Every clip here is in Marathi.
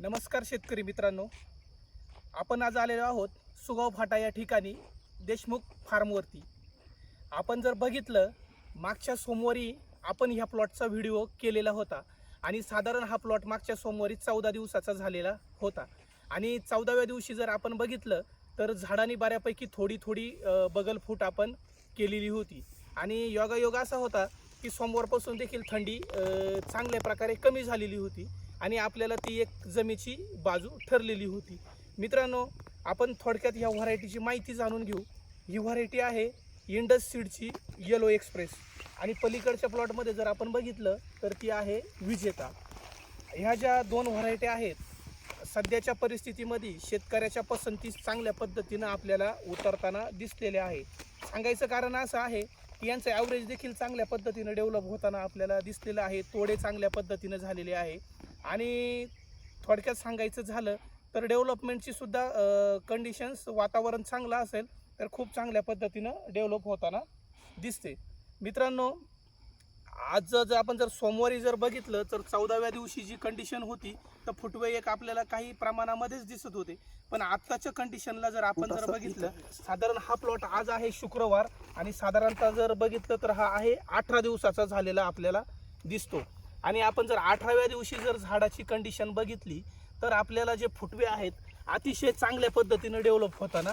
नमस्कार शेतकरी मित्रांनो. आपण आज आलेलो आहोत सुगाव फाटा या ठिकाणी देशमुख फार्मवरती आपण जर बघितलं मागच्या सोमवारी आपण ह्या प्लॉटचा व्हिडिओ केलेला होता आणि साधारण हा प्लॉट मागच्या सोमवारी चौदा दिवसाचा झालेला होता. आणि चौदाव्या दिवशी जर आपण बघितलं तर झाडांनी बऱ्यापैकी थोडी थोडी बगलफूट आपण केलेली होती. आणि योगायोग असा होता की सोमवारपासून देखील थंडी चांगल्या प्रकारे कमी झालेली होती. आणि आपल्याला ती एक जमेची बाजू ठरलेली होती. मित्रांनो आपण थोडक्यात ह्या व्हरायटीची माहिती जाणून घेऊ. ही व्हरायटी आहे इंडस सीडची येलो एक्सप्रेस आणि पलीकडच्या प्लॉटमध्ये जर आपण बघितलं तर ती आहे विजेता. ह्या ज्या दोन व्हरायटी आहेत सध्याच्या परिस्थितीमध्ये शेतकऱ्याच्या पसंतीस चांगल्या पद्धतीनं आपल्याला उतरताना दिसलेले आहे सांगायचं कारण असं आहे की यांचं ॲव्हरेज देखील चांगल्या पद्धतीनं डेव्हलप होताना आपल्याला दिसलेलं आहे. तोडे चांगल्या पद्धतीनं झालेले आहे. आणि थोडक्यात सांगायचं झालं तर डेव्हलपमेंटची सुद्धा कंडिशन्स वातावरण चांगलं असेल तर खूप चांगल्या पद्धतीनं डेव्हलप होताना दिसते. मित्रांनो आज जर आपण जर सोमवारी जर बघितलं तर चौदाव्या दिवशी जी कंडिशन होती तर फुटवे एक आपल्याला काही प्रमाणामध्येच दिसत होते. पण आत्ताच्या कंडिशनला जर आपण जर बघितलं साधारण हा प्लॉट आज आहे शुक्रवार आणि साधारणतः जर बघितलं तर हा आहे अठरा दिवसाचा झालेला आपल्याला दिसतो. आणि आपण जर अठराव्या दिवशी जर झाडाची कंडिशन बघितली तर आपल्याला जे फुटवे आहेत अतिशय चांगल्या पद्धतीनं डेव्हलप होताना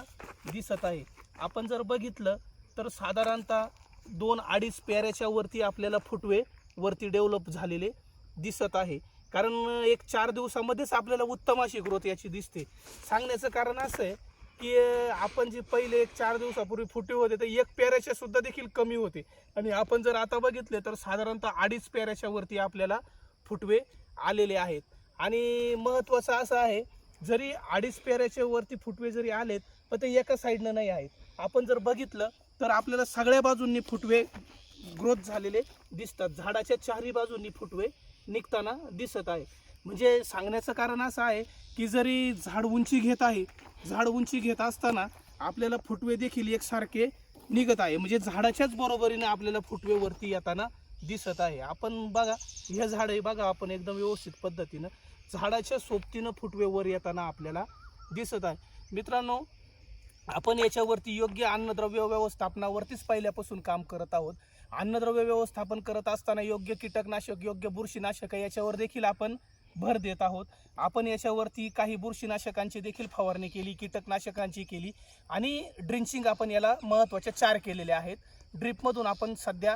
दिसत आहे. आपण जर बघितलं तर साधारणतः दोन अडीच पेऱ्याच्या वरती आपल्याला फुटवे वरती डेव्हलप झालेले दिसत आहे. कारण एक चार दिवसामध्येच आपल्याला उत्तम अशी ग्रोथ याची दिसते. सांगण्याचं कारण असं आहे की आपण जे पहिले एक चार दिवसापूर्वी फुटवे होते तर एक पेऱ्याच्या सुद्धा देखील कमी होते. आणि आपण जर आता बघितले तर साधारणतः अडीच पेऱ्याच्या वरती आपल्याला फुटवे आलेले आहेत. आणि महत्त्वाचं असं आहे जरी अडीच पेऱ्याच्या वरती फुटवे जरी आलेत पण ते एका साईडनं नाही आहेत. आपण जर बघितलं तर आपल्याला सगळ्या बाजूंनी फुटवे ग्रोथ झालेले दिसतात. झाडाच्या चारही बाजूंनी फुटवे निघताना दिसत आहे. म्हणजे सांगण्याचं कारण असं आहे की जरी झाड उंची घेत आहे झाड उंची घेत असताना आपल्याला फुटवे देखील एकसारखे निघत आहे. म्हणजे झाडाच्याच बरोबरीने आपल्याला फुटवे वरती येताना दिसत आहे. आपण बघा हे झाड आहे बघा आपण एकदम व्यवस्थित पद्धतीनं झाडाच्या सोबतीनं फुटवे वर येताना आपल्याला दिसत आहे. मित्रांनो आपण याच्यावरती योग्य अन्नद्रव्य व्यवस्थापनावरतीच पहिल्यापासून काम करत आहोत. अन्नद्रव्य व्यवस्थापन करत असताना योग्य कीटकनाशक योग्य बुरशीनाशक याच्यावर देखील आपण भर देत आहोत. आपण याच्यावरती काही बुरशीनाशकांची देखील फवारणी केली कीटकनाशकांची केली आणि ड्रिंचिंग आपण याला महत्त्वाच्या चार केलेल्या आहेत. ड्रिपमधून आपण सध्या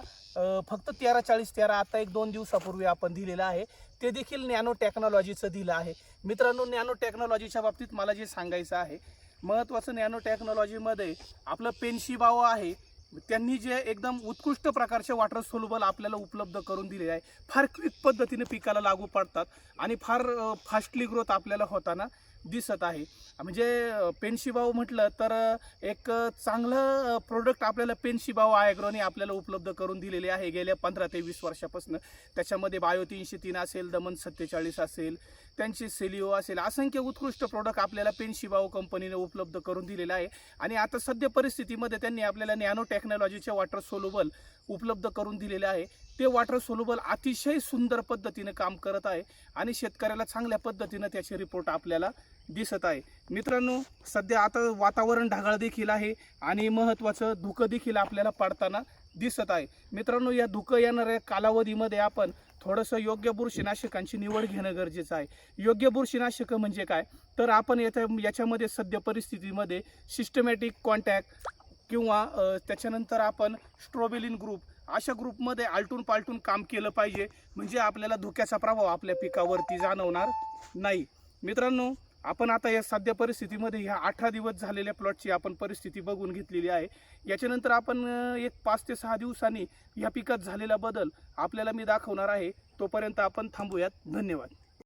फक्त तेरा चाळीस तेरा आता एक दोन दिवसापूर्वी आपण दिलेलं आहे. ते देखील नॅनो टेक्नॉलॉजीचं दिलं आहे. मित्रांनो नॅनो टेक्नॉलॉजीच्या बाबतीत मला जे सांगायचं आहे महत्त्वाचं नॅनो टेक्नॉलॉजीमध्ये आपलं पेनशिबाव आहे त्यांनी जे एकदम उत्कृष्ट प्रकारचे वॉटर सोल्युबल आपल्याला उपलब्ध करून दिले आहे. फार क्विक पद्धतीने पिकाला लागू पडतात आणि फार फास्टली ग्रोथ आपल्याला होताना दिसत आहे. म्हणजे अ, पेनशिबाव म्हटलं तर एक चांगलं प्रोडक्ट आपल्याला पेनशिबाव आयग्रोने आपल्याला उपलब्ध करून दिलेले आहे. गेल्या पंधरा ते वीस वर्षापासून. त्याच्यामध्ये बायो तीनशे तीन असेल दमन सत्तेचाळीस असेल त्यांचे सेलिओ असेल असंख्य उत्कृष्ट प्रोडक्ट आपल्याला पेनशिबाव कंपनीने उपलब्ध करून दिलेलं आहे. आणि आता सध्या परिस्थितीमध्ये त्यांनी आपल्याला नॅनो टेक्नॉलॉजीचे वॉटर सोल्युबल उपलब्ध करून दिलेले आहे. ते वॉटर सोल्युबल अतिशय सुंदर पद्धतीने काम करत आहे आणि शेतकऱ्याला चांगल्या पद्धतीनं त्याचे रिपोर्ट आपल्याला दिसत आहे. मित्रांनो सध्या आता वातावरण ढगाळ देखील आहे आणि महत्त्वाचं धुकं देखील आपल्याला पाडताना दिसत आहे. मित्रांनो या धुकं येणाऱ्या कालावधीमध्ये आपण थोडंसं योग्य बुरशीनाशकांची निवड घेणं गरजेचं आहे. योग्य बुरशीनाशकं म्हणजे काय? तर आपण याच्या याच्यामध्ये सध्या परिस्थितीमध्ये सिस्टमॅटिक कॉन्टॅक्ट किंवा त्याच्यानंतर आपण स्ट्रॉबेलिन ग्रुप अशा ग्रुपमध्ये आलटून पालटून काम केलं पाहिजे. म्हणजे आपल्याला धोक्याचा प्रभाव आपल्या पिकावरती जाणवणार नाही. मित्रांनो आपण आता या सध्या परिस्थितीमध्ये ह्या अठरा दिवस झालेल्या प्लॉटची आपण परिस्थिती बघून घेतलेली आहे. याच्यानंतर आपण एक पाच ते सहा दिवसांनी या पिकात झालेला बदल आपल्याला मी दाखवणार आहे. तोपर्यंत आपण थांबूयात. धन्यवाद.